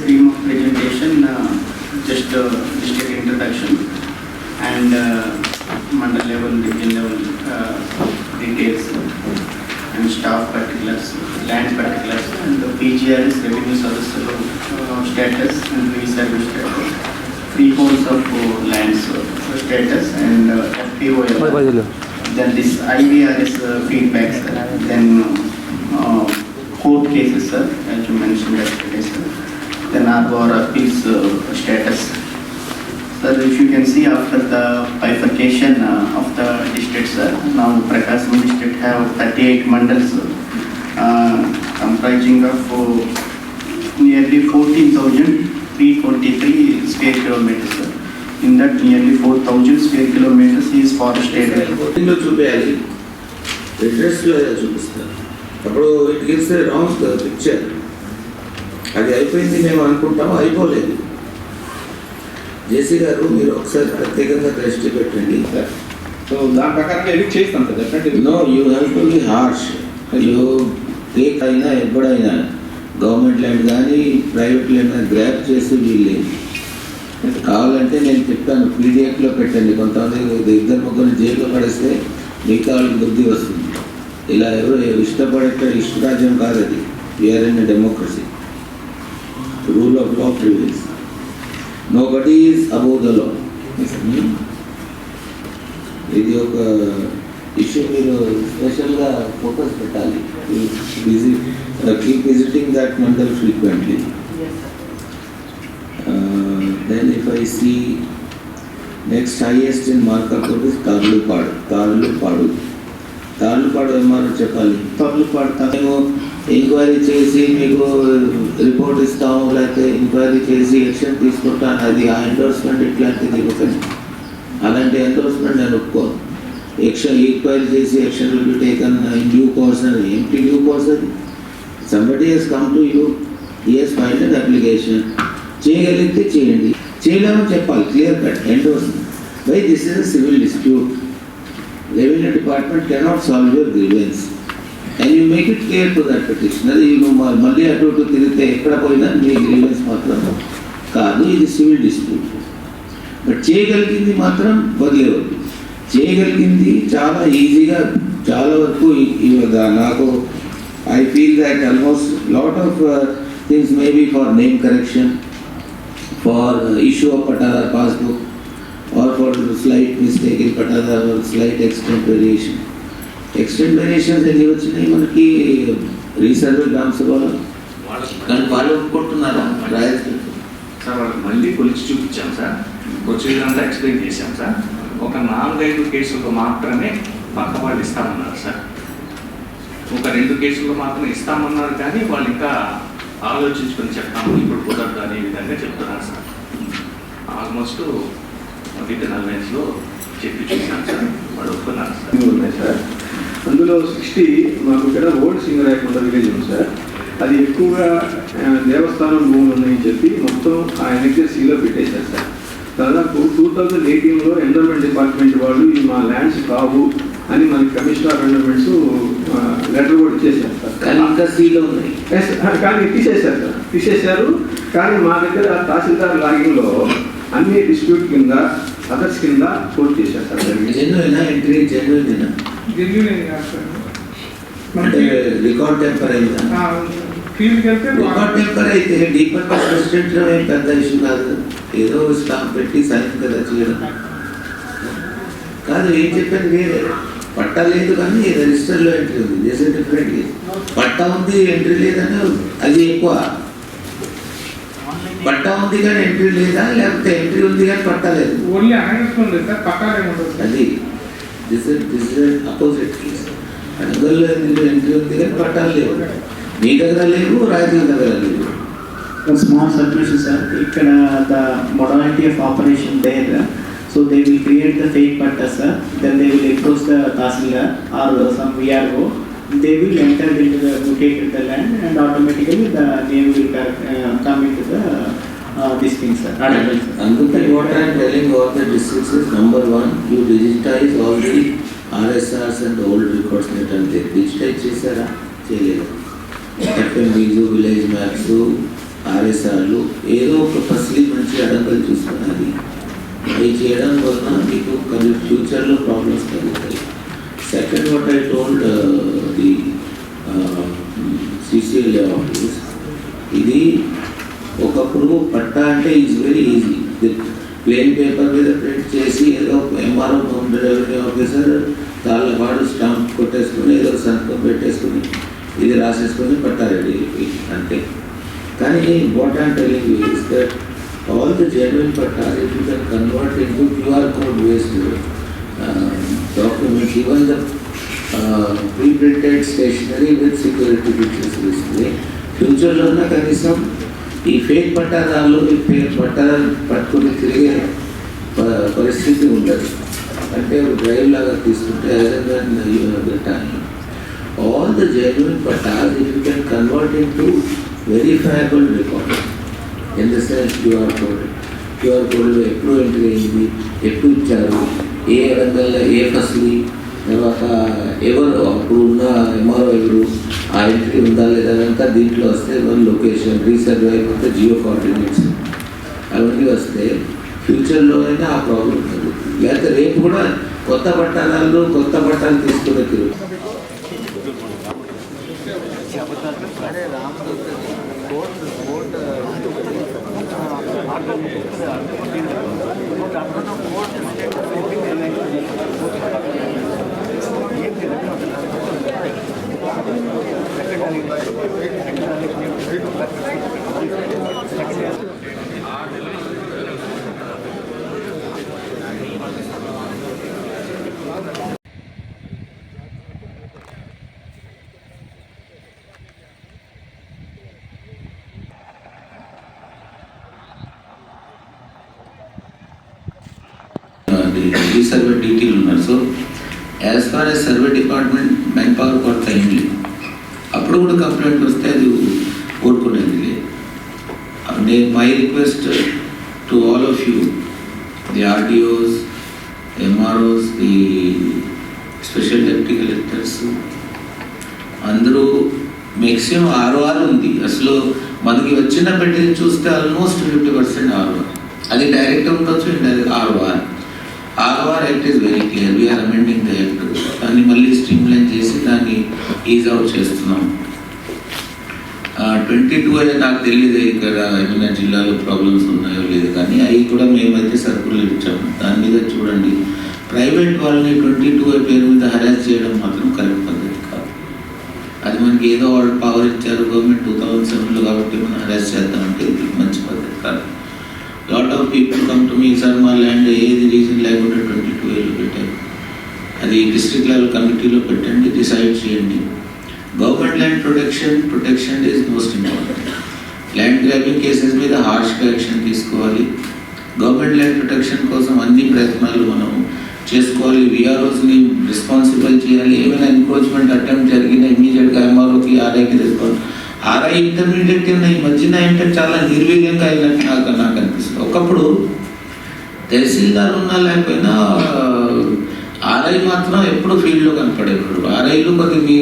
scheme of presentation, uh, just uh, district introduction and uh, mandal level, region level uh, details and staff particulars, land particulars and the PGRS revenue service uh, status and reservice status, freeholds of lands status and uh, FPOL. Then this IVRS uh, feedbacks, then uh, court cases, sir, as you mentioned yesterday, sir. Then our appeals uh, status. Sir, if you can see after the bifurcation uh, of the district, sir, now Prakasam district have 38 mandals uh, comprising of uh, nearly 14,323 square kilometers, sir. In that nearly 4,000 square kilometers is forest area. ఇందులో చూపించాలి ఇంట్రెస్ట్లో చూపిస్తారు అప్పుడు it gives wrong picture అది అయిపోయింది మేము అనుకుంటాము అయిపోలేదు. జేసీ గారు మీరు ఒకసారి ప్రత్యేకంగా దృష్టి పెట్టండి. సో దాని ప్రకారం ఎడిట్ చేస్తాం sir definitely no you have to be harsh you take అయినా ఎప్పుడైనా గవర్నమెంట్ ల్యాండ్ కానీ ప్రైవేట్ ల్యాండ్ కానీ గ్రాప్ చేసి వీళ్ళు కావాలంటే నేను చెప్తాను పీడిఎఫ్లో పెట్టండి. కొంతమంది ఇద్దరు ముగ్గురు జైల్లో పడేస్తే మిగతా వాళ్ళకి బుద్ధి వస్తుంది. ఇలా ఎవరు ఇష్టపడే ఇష్టరాజ్యం కాదు అది we are in democracy rule of law prevails nobody is above the law ఇది ఒక ఇష్యూ మీరు స్పెషల్గా ఫోకస్ పెట్టాలి. Visit keep visiting that mandal frequently then if I see next highest in marker is Tarlupadu Tarlupadu Tarlupadu ఏమన్నా చెప్పాలి. తొలపడతా మేము enquiry చేసి మీకు రిపోర్ట్ ఇస్తాము లేకపోతే ఎంక్వైరీ చేసి యాక్షన్ తీసుకుంటాను అది ఆ ఎండోర్స్మెంట్ ఇట్లాంటిది ఇవ్వకండి. అలాంటి ఎండోర్స్మెంట్ నేను ఒప్పుకోను. యాక్షన్ ఎంక్వైరీ చేసి action will be taken in due course అని. ఏంటి డ్యూ కోర్స్ అది. Somebody has come to you is fine and application చేయగలిగితే చేయండి. చేయలేమని చెప్పాలి. Clear cut endorsement by this is a civil dispute revenue department cannot solve your grievance and you make it clear to that petitioner నువ్వు మళ్ళీ అటు ఇటు తిరిగితే ఎక్కడ పోయినా మీ గ్రీవెన్స్ మాత్రం కాదు ఇది సివిల్ డిస్ప్యూట్ బట్ చేయగలిగింది మాత్రం వదిలేవద్దు. చేయగలిగింది చాలా ఈజీగా చాలా వరకు నాకు I feel that almost lot of things maybe for name correction for issue of pattadar passbook or for slight mistake in pattadar slight extent variation extent variations ఎన్ని వచ్చినాయి మనకి? రీసర్వే గ్రామ సభలో? కానీ వాళ్ళు ఒప్పుకుంటున్నారా? రాయలసీమ సార్ వాళ్ళకి మళ్ళీ కొలిచి చూపించాం సార్. ప్రొసీజర్ ఎక్స్ప్లెయిన్ చేశాం సార్. ఒక నాలుగైదు కేసులకు మాత్రమే పక్క వాళ్ళు ఇస్తామన్నారు సార్. ఒక రెండు కేసులు మాత్రం ఇస్తామన్నారు కానీ వాళ్ళు ఇంకా ఆలోచించుకొని చెప్తాము. ఇప్పుడు కుదరదు అనే విధంగా చెప్తున్నారు సార్. ఆల్మోస్ట్ విత్ నల్వెన్స్లో చెప్పి చూసాను సార్. వాళ్ళు ఒప్పుకున్నారు సార్. అందులో సిక్స్టీ మాకు ఇక్కడ ఓల్డ్ సింగరాయకొండ విలేజ్ ఉంది సార్. అది ఎక్కువగా దేవస్థానం భూములు ఉన్నాయని చెప్పి మొత్తం ఆ ఎన్ఎక్ఎస్సీలో పెట్టేశారు సార్. దాదాపు టూ థౌజండ్ ఎయిటీన్లో ఎన్విరాన్మెంట్ డిపార్ట్మెంట్ వాళ్ళు ఇవి మా ల్యాండ్స్ కావు అని మనకి కమిషనర్ ఆఫ్ ఎన్విరాన్మెంట్స్ లెటర్ కూడా ఇచ్చేసారు కానీ సార్ ఇంకా సీలో ఉన్నాయి. కానీ తీసేశారు సార్. తీసేశారు కానీ మా దగ్గర తహసీల్దార్ లాగిన్లో అన్ని డిస్ప్యూట్ కింద అదర్స్ కింద కోర్టు చేశారు సార్. జెన్యున్ ఎంట్రీ జెన్యున్ అయితే డీపర్ ప్రెసిడెంట్ ఏం పెద్ద ఇష్యూ కాదు. ఏదో స్టాంప్ పెట్టి సైన్ కదా చేయడం. కాదు ఏం చెప్పాను వేరే పట్టా లేదు కానీ రిజిస్టర్లో ఎంట్రీ ఉంది. దేశం డిఫరెంట్ పట్టా ఉంది ఎంట్రీ లేదని అది ఎక్కువ. పట్టా ఉంది కానీ ఎంట్రీ లేదా? లేకపోతే ఎంట్రీ ఉంది కానీ పట్టా లేదు. ఓన్లీ అనగస్తుంది సార్ దిస్ అపోజిట్ అడుగుల్లో నీళ్ళు ఇంటి ఉంది పట్టాలు లేవు మీ దగ్గర లేవు రాజకీయ దగ్గర లేవు స్మాల్ సబ్మిషన్ సార్ ఇక్కడ the modality of operation there so they will create the fake patta sir then they will encroach the tahsildar or some VRO they will enter the land and the land and automatically the name will uh, this thing, sir. Article, sir. అందుకే what I am telling all the districts is number one, you digitize all the RSRs and old records that are there. Digitize చేశారా చేయలేదు ఎఫ్ఎంబీస్ village maps ఆర్ఎస్ఆర్లు ఏదో ఒక firstly మంచి అడంగలు చూసుకున్నది అవి చేయడం వలన మీకు కొన్ని ఫ్యూచర్లో ప్రాబ్లమ్స్ కలుగుతాయి second what I told the CCL office ఇది ఒకప్పుడు పట్టా అంటే is very easy plain paper మీద ప్రింట్ చేసి ఏదో ఎంఆర్ఓ రెవెన్యూ డెలివరీ ఆఫీసర్ దాళ్ళ వాడు స్టాంప్ కొట్టేసుకుని ఏదో సంతకం పెట్టేసుకుని ఇది రాసేసుకుని పట్టా రెడీ అంతే. కానీ what I'm telling is that all the genuine patta it you can convert into QR code based documents even the pre printed stationery with security features తీసుకుని ఉన్న కనీసం ఈ ఫేక్ పట్టాదారులు ఈ ఫేక్ పట్టాదారు పట్టుకుని తిరిగే ప- పరిస్థితి ఉండదు. అంటే డ్రైవ్ లాగా తీసుకుంటే time all the genuine pattas if you can convert into verifiable record in the sense QR code QR కోడ్లో ఎప్పుడు ఎంట్రీ అయింది ఎప్పుడు ఇచ్చారు ఏ రంగంలో ఏ ఫస్ట్లీ తర్వాత ఎవరు అప్పుడు ఉన్న ఎంఆర్ఓ ఎవరు ఆ ఎంట్రీ ఉందా లేదా కనుక దీంట్లో వస్తే లొకేషన్ రీసర్వ్ అయిపోతే జియో కోఆర్డినేట్స్ అవన్నీ వస్తే ఫ్యూచర్లో అయినా ఆ ప్రాబ్లం జరుగుతుంది లేకపోతే రేపు కూడా కొత్త పట్టణాలు కొత్త పట్టాలు తీసుకునే తిరుగు ఈ సర్వే డ్యూటీలు ఉన్నారు. So as far as survey department men power కొరత ఏం లేదు. అప్పుడు కూడా కంప్లైంట్ వస్తే అది కోరుకునేది లేదు. నేను my request to all of you the RDOs MROs the special deputy collectors అందరూ మ్యాక్సిమం ఆర్ఓఆర్ ఉంది. అసలు మనకి వచ్చిన పెట్టింది చూస్తే ఆల్మోస్ట్ ఫిఫ్టీ పర్సెంట్ ఆర్ఓఆర్ అది డైరెక్ట్ ఉండొచ్చు indirect ROR ROR act is very clear we're amending the act దాన్ని మళ్ళీ స్ట్రీమ్ లైన్ చేసి దాన్ని ఈజ్ అవుట్ చేస్తున్నాం. ట్వంటీ టూ అనేది నాకు తెలియదు ఇక్కడ ఏమైనా జిల్లాలో ప్రాబ్లమ్స్ ఉన్నాయో లేదు కానీ అవి కూడా మేమైతే సర్కులు ఇచ్చాము దాని మీద చూడండి. ప్రైవేట్ వాళ్ళని ట్వంటీ టూ పేరు మీద హరాస్ చేయడం మాత్రం కరెక్ట్ పద్ధతి కాదు. అది మనకి ఏదో వాళ్ళు పవర్ ఇచ్చారు గవర్నమెంట్ టూ థౌజండ్ సెవెన్లో కాబట్టి మనం హరాస్ చేద్దామంటే ఇది మంచి పద్ధతి కాదు. Lot of people come to me sir మా ల్యాండ్ ఏది రీజన్ లేకుండా ట్వంటీ టూ ఏళ్ళు పెట్టారు. అది డిస్ట్రిక్ట్ లెవెల్ కమిటీలో పెట్టండి డిసైడ్ చేయండి. Government land protection protection is most important land grabbing cases మీద హార్ష్గా యాక్షన్ తీసుకోవాలి. గవర్నమెంట్ ల్యాండ్ ప్రొటెక్షన్ కోసం అన్ని ప్రయత్నాలు మనం చేసుకోవాలి. విఆర్ఓస్ని రెస్పాన్సిబుల్ చేయాలి. ఏమైనా ఎన్క్రోచ్మెంట్ అటెంప్ట్ జరిగిన ఇమీడియట్గా ఎంఆర్ఓకి ఆర్ఐకి రెస్పాన్స్ ఆర్ఐ ఇంటర్మీడియట్ కింద ఈ మధ్యన ఏంటంటే చాలా నిర్వీర్యంగా అయినట్టు నాకు నాకు అనిపిస్తుంది. ఒకప్పుడు తహసీల్దార్ ఉన్నా లేకపోయినా ఆర్ఐ మాత్రం ఎప్పుడు ఫీల్డ్లో కనపడేవాడు. ఆర్ఐలు కొద్ది మీ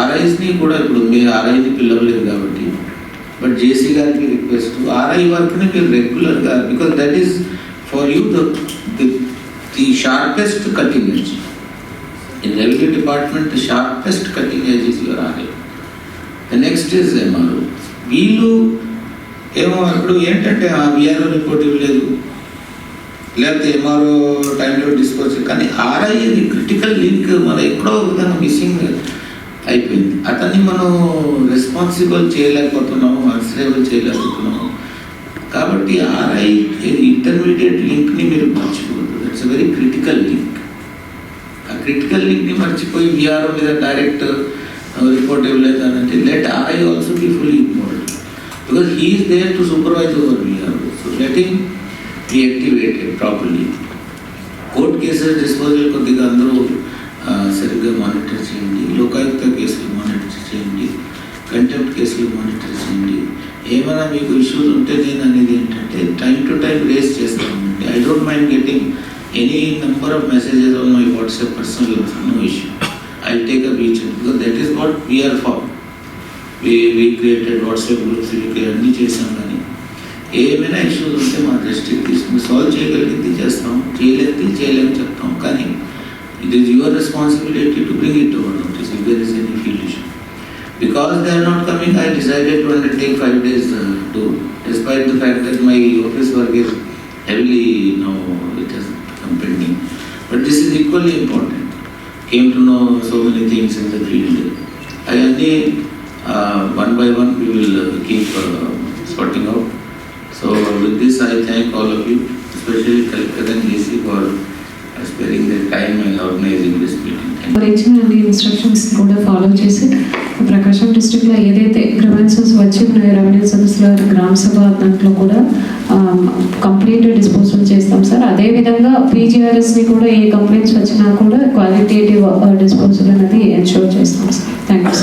ఆర్ఐస్ని కూడా ఇప్పుడు మీ ఆర్ఐని పిలవలేదు కాబట్టి. బట్ జేసీ గారికి రిక్వెస్ట్ ఆర్ఐ వర్క్ని మీరు రెగ్యులర్గా because that is for you the the sharpest cutting edge in revenue department sharpest cutting edge is your RI next is MRO వీళ్ళు ఏమో ఇప్పుడు ఏంటంటే ఆ విఆర్ఓ రిపోర్ట్ ఇవ్వలేదు. లేకపోతే ఎంఆర్ఓ టైంలో డిస్పోజ్ కానీ ఆర్ఐ ఇది క్రిటికల్ లింక్ మన ఎక్కడో విధంగా మిస్సింగ్ అయిపోయింది. అతన్ని మనం రెస్పాన్సిబుల్ చేయలేకపోతున్నాము అన్సరేబుల్ చేయలేకపోతున్నాము. కాబట్టి ఆర్ఐ ఇంటర్మీడియట్ లింక్ని మీరు మర్చిపోవద్దు. దట్స్ వెరీ క్రిటికల్ లింక్ ఆ క్రిటికల్ లింక్ని మర్చిపోయి విఆర్ఓ మీద డైరెక్ట్ రిపోర్ట్ ఇవ్వలేదు అని అంటే let RI also be fully involved because he is there to supervise over VRO so let him be activated properly court cases disposal కొద్దిగా అందరూ ఆ, సరిగ్గా మానిటర్ చేయండి లోకాయుక్త కేసులు మానిటర్ చేయండి కంటెంప్ట్ కేసులు మానిటర్ చేయండి ఏమైనా మీకు ఇష్యూస్ ఉంటే నేను అనేది ఏంటంటే టైం టు టైం రేస్ చేస్తామండి I don't mind getting any number of messages on my WhatsApp personal no issue I take up each because that is what we're for we created WhatsApp groups అన్నీ చేసాం కానీ ఏమైనా issues ఉంటే మా దృష్టికి తీసుకుని solve చేయగలిగింది చేస్తాం చేయలేనిది చేయలేము చెప్తాం కానీ it is your responsibility to bring it over notice if there is any field issue Because they are not coming, I decided to undertake five days uh, to, despite the fact that my office work is heavily now, it has come pending. But this is equally important. Came to know so many things in the అవన్నీ one by one you will keep sorting out so with this I thank all of you especially collector and EC for sparing their time and organising this meeting instructions కూడా follow చేసి ప్రకాశం డిస్టిక్లో ఏదైతే గ్రవెన్సెస్ వచ్చి ఉన్నాయో revenue సెన్స్లో గ్రామ సభ దాంట్లో కూడా complete disposal చేస్తాం సార్. అదే విధంగా పీజీఆర్ఎస్ని కూడా ఏ కంప్లైంట్స్ వచ్చినా కూడా క్వాలిటేటివ్ డిస్పోజల్ uh, అనేది ఎన్షోర్ చేస్తాం సార్. Thank you